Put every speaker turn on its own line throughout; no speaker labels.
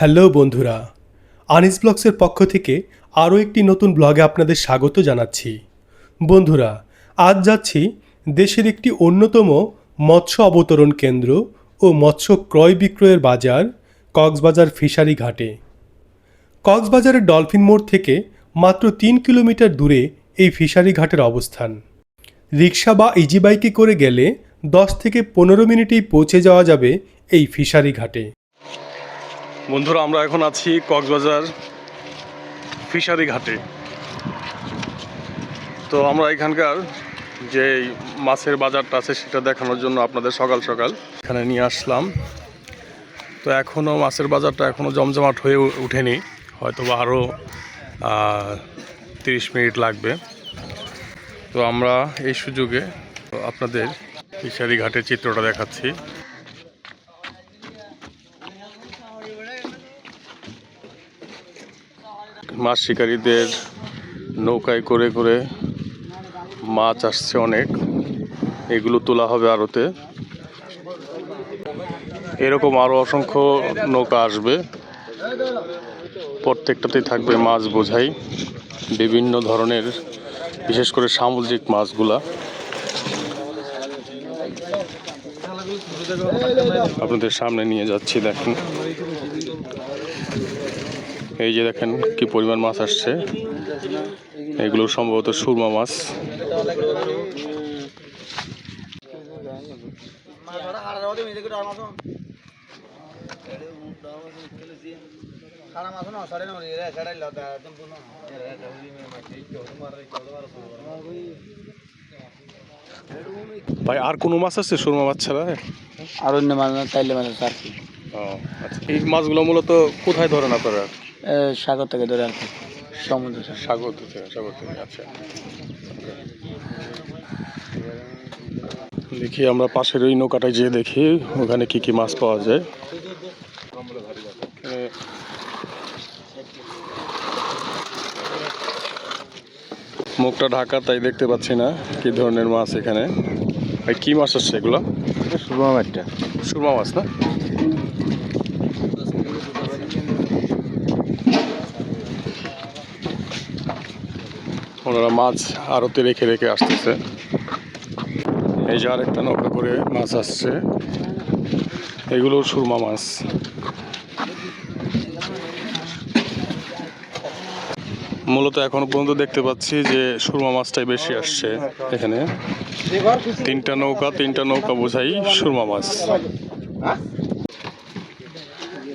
Hello বন্ধুরা, আনিস ব্লগসের পক্ষ থেকে আরও একটি নতুন ব্লগে আপনাদের স্বাগত জানাচ্ছি। বন্ধুরা, আজ যাচ্ছি দেশের একটি অন্যতম মৎস্য অবতরণ কেন্দ্র ও মৎস্য ক্রয় বিক্রয়ের বাজার কক্সবাজার ফিশারি ঘাটে। কক্সবাজারের ডলফিন মোড় থেকে মাত্র তিন কিলোমিটার দূরে এই ফিশারি ঘাটের অবস্থান। রিক্সা বা ইজি বাইকে করে গেলে দশ থেকে পনেরো মিনিটেই পৌঁছে যাওয়া যাবে এই ফিশারি ঘাটে।
বন্ধুরা, আমরা এখন আছি কক্সবাজার ফিশারি ঘাটে। তো আমরা এখানকার যে মাছের বাজারটা আছে, সেটা দেখানোর জন্য আপনাদের সকাল সকাল এখানে নিয়ে আসলাম। তো এখনও মাছের বাজারটা এখনও জমজমাট হয়ে উঠেনি হয়তো বা আরও তিরিশ মিনিট লাগবে। তো আমরা এই সুযোগে আপনাদের ফিশারি ঘাটের চিত্রটা দেখাচ্ছি। মাছ শিকারীদের নৌকায় করে করে মাছ আসছে অনেক। এগুলো তোলা হবে আরতে এরকম আরও অসংখ্য নৌকা আসবে। প্রত্যেকটাতেই থাকবে মাছ বোঝাই। বিভিন্ন ধরনের, বিশেষ করে সামুদ্রিক মাছগুলা। আপনাদের সামনে নিয়ে যাচ্ছি, দেখেন। এই যে দেখেন কি পরিমাণ মাছ আসছে। এগুলো সম্ভবত সুরমা মাছ। ভাই আর কোনো মাছ আছে সুরমা মাছ ছাড়া?
আর অন্য মাছ তাইলে মাছ আর কি।
ও আচ্ছা। এই মাছগুলো মূলত কোথায় ধরেন আপনারা?
সাগর থেকে ধরে আর কি সমুদ্র।
সাগর থেকে সাগর থেকে আচ্ছা। দেখি আমরা পাশের ওই নৌকাটায় যেয়ে দেখি ওখানে কি কি মাছ পাওয়া যায়। মুখটা ঢাকা তাই দেখতে পাচ্ছি না কি ধরনের মাছ এখানে। ভাই কি মাছ আসছে এগুলো?
সুরমা মাছটা।
সুরমা মাছ না? ওনারা মাছ আড়তে রেখে রেখে আসতেছে। এই যে আরেকটা নৌকা করে মাছ আসছে। এগুলো সুরমা মাছ। মূলত এখন পর্যন্ত দেখতে পাচ্ছি যে সুরমা মাছটাই বেশি আসছে এখানে। তিনটা নৌকা তিনটা নৌকা বোঝাই সুরমা মাছ।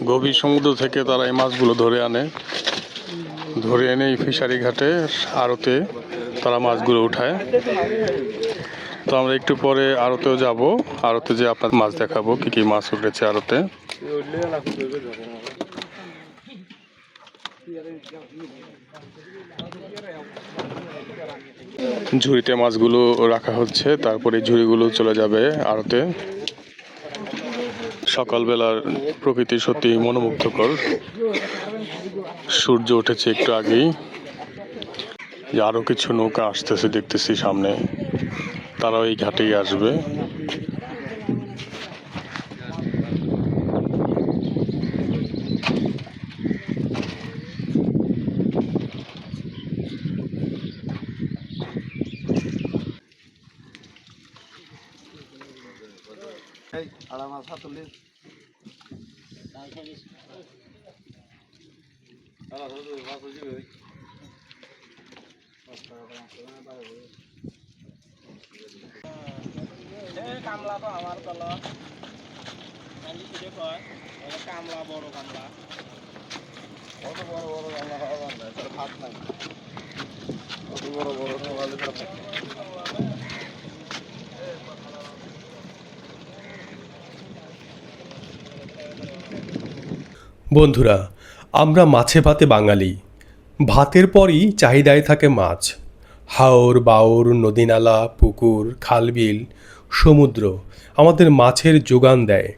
গভীর সমুদ্র থেকে তারা এই মাছগুলো ধরে আনে। ধরে এনে এই ফিশারি ঘাটে আড়তে তারা মাছগুলো উঠায়। তো আমরা একটু পরে আড়তেও যাব। আড়তে যে আপনার মাছ দেখাবো কি কি মাছ উঠেছে আড়তে। ঝুড়িতে মাছগুলো রাখা হচ্ছে, তারপরে ঝুড়িগুলো চলে যাবে আড়তে। সকালবেলার প্রকৃতি সত্যি মনোমুগ্ধকর। সূর্য উঠেছে একটু আগেই। যে আরও কিছু নৌকা আসতেছে দেখতেছি সামনে। তারাও এই ঘাটেই আসবে।
কামলা তো আমার তল কামলা বড় কামলা কত বড় বড় কামলা হওয়া বান্ধা তার ভাত নাই কত বড় বড়
বন্ধুরা আমরা মাছে ভাতে বাঙালি। ভাতের পরই চাহিদায় থাকে মাছ। হাওর, বাওর, নদীনালা, পুকুর, খালবিল, সমুদ্র আমাদের মাছের যোগান দেয়।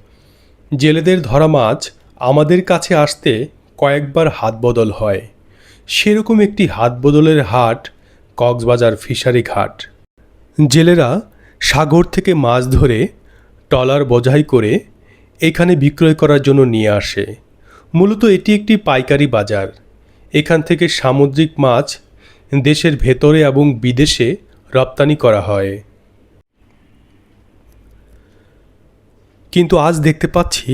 জেলেদের ধরা মাছ আমাদের কাছে আসতে কয়েকবার হাত বদল হয়। সেরকম একটি হাত বদলের হাট কক্সবাজার ফিশারি ঘাট। জেলেরা সাগর থেকে মাছ ধরে ট্রলার বোঝাই করে এখানে বিক্রয় করার জন্য নিয়ে আসে। মূলত এটি একটি পাইকারি বাজার। এখান থেকে সামুদ্রিক মাছ দেশের ভেতরে এবং বিদেশে রপ্তানি করা হয়। কিন্তু আজ দেখতে পাচ্ছি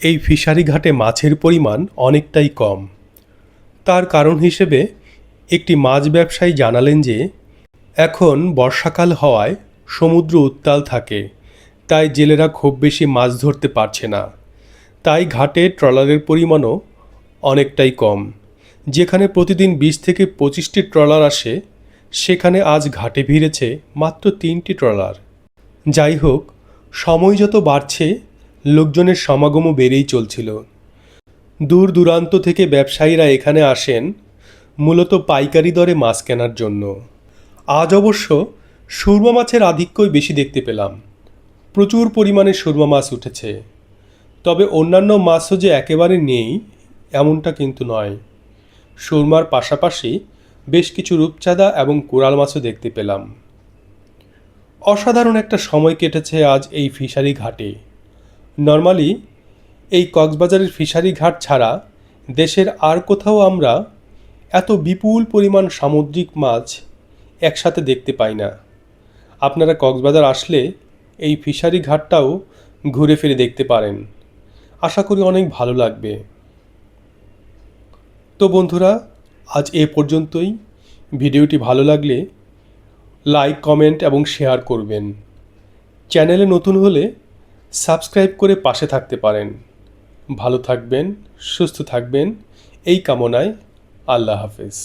এই ফিশারি ঘাটে মাছের পরিমাণ অনেকটাই কম। তার কারণ হিসেবে একটি মাছ ব্যবসায়ী জানালেন যে, এখন বর্ষাকাল হওয়ায় সমুদ্র উত্তাল থাকে, তাই জেলেরা খুব বেশি মাছ ধরতে পারছে না। তাই ঘাটে ট্রলারের পরিমাণও অনেকটাই কম। যেখানে প্রতিদিন বিশ থেকে পঁচিশটি ট্রলার আসে, সেখানে আজ ঘাটে ভিড়েছে মাত্র তিনটি ট্রলার। যাই হোক, সময় যত বাড়ছে, লোকজনের সমাগমও বেড়েই চলছিল। দূর দূরান্ত থেকে ব্যবসায়ীরা এখানে আসেন, মূলত পাইকারি দরে মাছ কেনার জন্য। আজ অবশ্য সুরমা মাছের আধিক্যই বেশি দেখতে পেলাম। প্রচুর পরিমাণে সুরমা মাছ উঠেছে। তবে অন্যান্য মাছও যে একেবারে নেই, এমনটা কিন্তু নয়। সুরমার পাশাপাশি বেশ কিছু রূপচাঁদা এবং কোরাল মাছও দেখতে পেলাম। অসাধারণ একটা সময় কেটেছে আজ এই ফিশারি ঘাটে। নর্মালি, এই কক্সবাজারের ফিশারি ঘাট ছাড়া দেশের আর কোথাও আমরা এত বিপুল পরিমাণ সামুদ্রিক মাছ একসাথে দেখতে পাই না। আপনারা কক্সবাজার আসলে এই ফিশারি ঘাটটাও ঘুরে ফিরে দেখতে পারেন। আশা করি অনেক ভালো লাগবে। তো বন্ধুরা, আজ এ পর্যন্তই। ভিডিওটি ভালো লাগলে লাইক, কমেন্ট এবং শেয়ার করবেন। চ্যানেলে নতুন হলে সাবস্ক্রাইব করে পাশে থাকতে পারেন। ভালো থাকবেন, সুস্থ থাকবেন। এই কামনায় আল্লাহ হাফেজ।